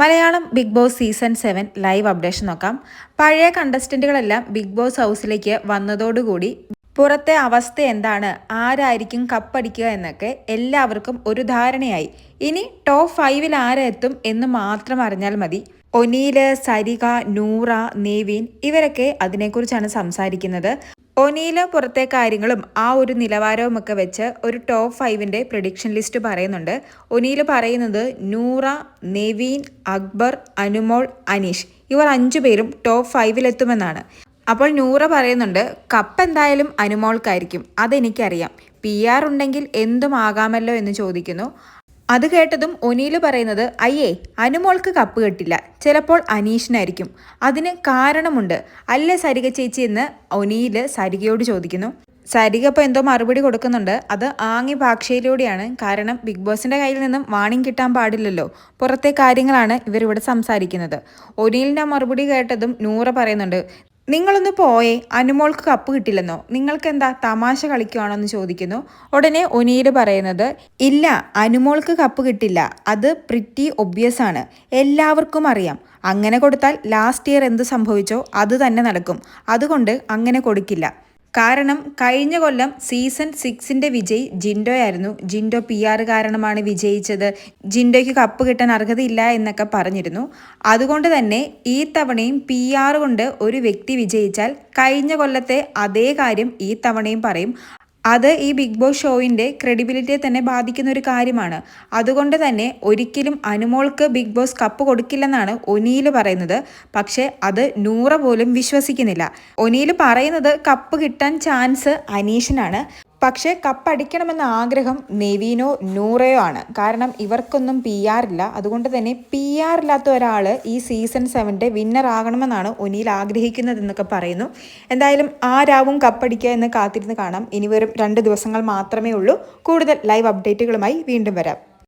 Malayalam Big Boss season seven live updation നോക്കാം. പഴയ കണ്ടസ്റ്റന്റുകളെല്ലാം big boss ഹൗസിലേക്ക് വന്നതോടുകൂടി പുറത്തെ അവസ്ഥ എന്താണ് ആരായിരിക്കും കപ്പടിക്കുക എന്നൊക്കെ എല്ലാവർക്കും ഒരു ധാരണയായി. ഇനി ടോപ്പ് ഫൈവിൽ ആരെത്തും എന്ന് മാത്രം അറിഞ്ഞാൽ മതി. ഒനീൽ സരിക നൂറ നേവീൻ ഇവരൊക്കെ അതിനെക്കുറിച്ചാണ് സംസാരിക്കുന്നത്. ഒനീൽ പുറത്തെ കാര്യങ്ങളും ആ ഒരു നിലവാരവും ഒക്കെ വെച്ച് ഒരു ടോപ്പ് ഫൈവിന്റെ പ്രഡിക്ഷൻ ലിസ്റ്റ് പറയുന്നുണ്ട്. ഒനീൽ പറയുന്നത് നൂറ നെവീൻ അക്ബർ അനുമോൾ അനീഷ്. ഇവർ അഞ്ചു പേരും ടോപ്പ് ഫൈവിലെത്തുമെന്നാണ് അപ്പോൾ നൂറ പറയുന്നുണ്ട് കപ്പ് എന്തായാലും അനുമോൾക്കായിരിക്കും. അതെനിക്കറിയാം. പി ആർ ഉണ്ടെങ്കിൽ എന്തും ആകാമല്ലോ എന്ന് ചോദിക്കുന്നു. അത് കേട്ടതും ഒനീൽ പറയുന്നത് അയ്യേ അനുമോൾക്ക് കപ്പ് കിട്ടില്ല. ചിലപ്പോൾ അനീഷിനായിരിക്കും. അതിന് കാരണമുണ്ട്. അല്ലേ സരിക ചേച്ചി എന്ന് ഒനീൽ സരികയോട് ചോദിക്കുന്നു. സരിക ഇപ്പോൾ എന്തോ മറുപടി കൊടുക്കുന്നുണ്ട്. അത് ആങ്ങി ഭാഷയിലൂടെയാണ്. കാരണം ബിഗ് ബോസിന്റെ കയ്യിൽ നിന്നും വാണിംഗ് കിട്ടാൻ പാടില്ലല്ലോ. പുറത്തെ കാര്യങ്ങളാണ് ഇവരിവിടെ സംസാരിക്കുന്നത്. ഒനീലിന്റെ മറുപടി കേട്ടതും നൂറ പറയുന്നുണ്ട്. നിങ്ങളൊന്ന് പോയേ അനുമോൾക്ക് കപ്പ് കിട്ടില്ലെന്നോ? നിങ്ങൾക്ക് എന്താ തമാശ കളിക്കുവാണോ എന്ന് ചോദിക്കുന്നു. ഉടനെ ഒനീര് പറയുന്നത് ഇല്ല അനുമോൾക്ക് കപ്പ് കിട്ടില്ല. അത് പ്രിറ്റി ഒബ്വിയസ് ആണ്. എല്ലാവർക്കും അറിയാം. അങ്ങനെ കൊടുത്താൽ ലാസ്റ്റ് ഇയർ എന്ത് സംഭവിച്ചോ അത് തന്നെ നടക്കും. അതുകൊണ്ട് അങ്ങനെ കൊടുക്കില്ല. കാരണം കഴിഞ്ഞ കൊല്ലം സീസൺ സിക്സിന്റെ വിജയ് ജിൻഡോയായിരുന്നു. ജിൻഡോ പി ആർ കാരണമാണ് വിജയിച്ചത്. ജിൻഡോയ്ക്ക് കപ്പ് കിട്ടാൻ അർഹതയില്ല എന്നൊക്കെ പറഞ്ഞിരുന്നു. അതുകൊണ്ട് തന്നെ ഈ തവണയും പി ആർ കൊണ്ട് ഒരു വ്യക്തി വിജയിച്ചാൽ കഴിഞ്ഞ കൊല്ലത്തെ അതേ കാര്യം ഈ തവണയും പറയും. അത് ഈ ബിഗ് ബോസ് ഷോയിന്റെ ക്രെഡിബിലിറ്റിയെ തന്നെ ബാധിക്കുന്ന ഒരു കാര്യമാണ്. അതുകൊണ്ട് തന്നെ ഒരിക്കലും അനുമോൾക്ക് ബിഗ് ബോസ് കപ്പ് കൊടുക്കില്ലെന്നാണ് ഒനീൽ പറയുന്നത്. പക്ഷേ അത് നൂറ പോലും വിശ്വസിക്കുന്നില്ല. ഒനീൽ പറയുന്നത് കപ്പ് കിട്ടാൻ ചാൻസ് അനീഷിനാണ്. പക്ഷേ കപ്പടിക്കണമെന്ന ആഗ്രഹം നെവീനോ നൂറയോ ആണ്. കാരണം ഇവർക്കൊന്നും പി ആർ ഇല്ല. അതുകൊണ്ട് തന്നെ പി ആർ ഇല്ലാത്ത ഒരാൾ ഈ സീസൺ സെവന്റെ വിന്നർ ആകണമെന്നാണ് ഒനിയിൽ ആഗ്രഹിക്കുന്നതെന്നൊക്കെ പറയുന്നു. എന്തായാലും ആരാവും കപ്പടിക്കുക എന്ന് കാത്തിരുന്ന് കാണാം. ഇനി വെറും രണ്ട് ദിവസങ്ങൾ മാത്രമേ ഉള്ളൂ. കൂടുതൽ ലൈവ് അപ്ഡേറ്റുകളുമായി വീണ്ടും വരാം.